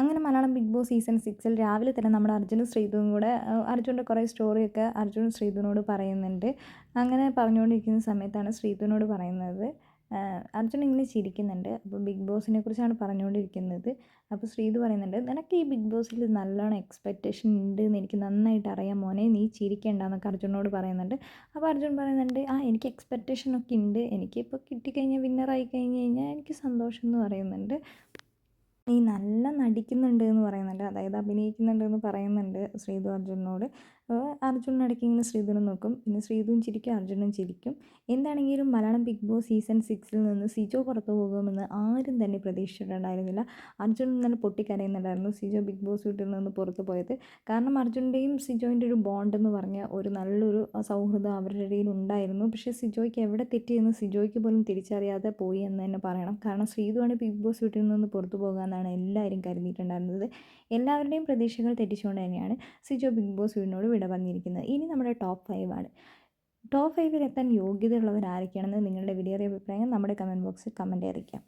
അങ്ങനെ Malayalam big boss season സിക്സിൽ രാവിലെ തന്നെ നമ്മുടെ അർജുനും ശ്രീതുവും കൂടെ അർജുന്റെ കുറേ സ്റ്റോറിയൊക്കെ അർജുനും ശ്രീതുവിനോട് പറയുന്നുണ്ട്. അങ്ങനെ പറഞ്ഞുകൊണ്ടിരിക്കുന്ന സമയത്താണ് ശ്രീതുവിനോട് പറയുന്നത് അർജുൻ ഇങ്ങനെ ചിരിക്കുന്നുണ്ട്. അപ്പോൾ ബിഗ് ബോസിനെ കുറിച്ചാണ് പറഞ്ഞുകൊണ്ടിരിക്കുന്നത്. അപ്പോൾ ശ്രീധു പറയുന്നുണ്ട് നിനക്ക് ഈ ബിഗ് ബോസിൽ നല്ലോണം എക്സ്പെക്റ്റേഷൻ ഉണ്ട് എന്ന് എനിക്ക് നന്നായിട്ട് അറിയാം മോനെ നീ ചിരിക്കേണ്ട എന്നൊക്കെ അർജുനോട് പറയുന്നുണ്ട്. അപ്പോൾ അർജുൻ പറയുന്നുണ്ട് ആ എനിക്ക് എക്സ്പെക്റ്റേഷൻ ഒക്കെ ഉണ്ട്. എനിക്കിപ്പോൾ കിട്ടിക്കഴിഞ്ഞാൽ വിന്നറായി കഴിഞ്ഞ് കഴിഞ്ഞാൽ എനിക്ക് സന്തോഷം എന്ന് പറയുന്നുണ്ട്. നീ നല്ല നടിക്കുന്നുണ്ട് എന്ന് പറയുന്നുണ്ട്. അതായത് അഭിനയിക്കുന്നുണ്ട് എന്ന് പറയുന്നുണ്ട് ശ്രീതു അർജുനോട് അപ്പോൾ അർജുൻ ഇടയ്ക്ക് ഇങ്ങനെ ശ്രീധുവിനെ നോക്കും. പിന്നെ ശ്രീധുവും ചിരിക്കും അർജുനും ചിരിക്കും. എന്താണെങ്കിലും മലയാളം ബിഗ് ബോസ് സീസൺ സിക്സിൽ നിന്ന് സിജോ പുറത്തു പോകുമെന്ന് ആരും തന്നെ പ്രതീക്ഷിച്ചിട്ടുണ്ടായിരുന്നില്ല. അർജുൻ ഇന്നലെ പൊട്ടിക്കരയുന്നുണ്ടായിരുന്നു സിജോ ബിഗ് ബോസ് വീട്ടിൽ നിന്ന് പുറത്തു പോയത്. കാരണം അർജുന്റെയും സിജോന്റെ ഒരു ബോണ്ട് എന്ന് പറഞ്ഞ ഒരു നല്ലൊരു സൗഹൃദം അവരുടെ ഇടയിൽ ഉണ്ടായിരുന്നു. പക്ഷേ സിജോയ്ക്ക് എവിടെ തെറ്റിയെന്ന് സിജോയ്ക്ക് പോലും തിരിച്ചറിയാതെ പോയി എന്ന് തന്നെ പറയണം. കാരണം ശ്രീധുവാണ് ബിഗ് ബോസ് വീട്ടിൽ നിന്ന് പുറത്തു പോകാമെന്നാണ് എല്ലാവരും കരുതിയിട്ടുണ്ടായിരുന്നത്. എല്ലാവരുടെയും പ്രതീക്ഷകൾ തെറ്റിച്ചുകൊണ്ട് തന്നെയാണ് സിജോ ബിഗ് ബോസ് വീടിനോട് വിട പറഞ്ഞിരിക്കുന്നത് ഇനി നമ്മുടെ ടോപ്പ് ഫൈവ് ആണ്. ടോപ്പ് ഫൈവിൽ എത്താൻ യോഗ്യതയുള്ളവർ നിങ്ങളുടെ വിലയേറിയ അഭിപ്രായം നമ്മുടെ കമന്റ് ബോക്സിൽ കമന്റ് അറിയിക്കാം.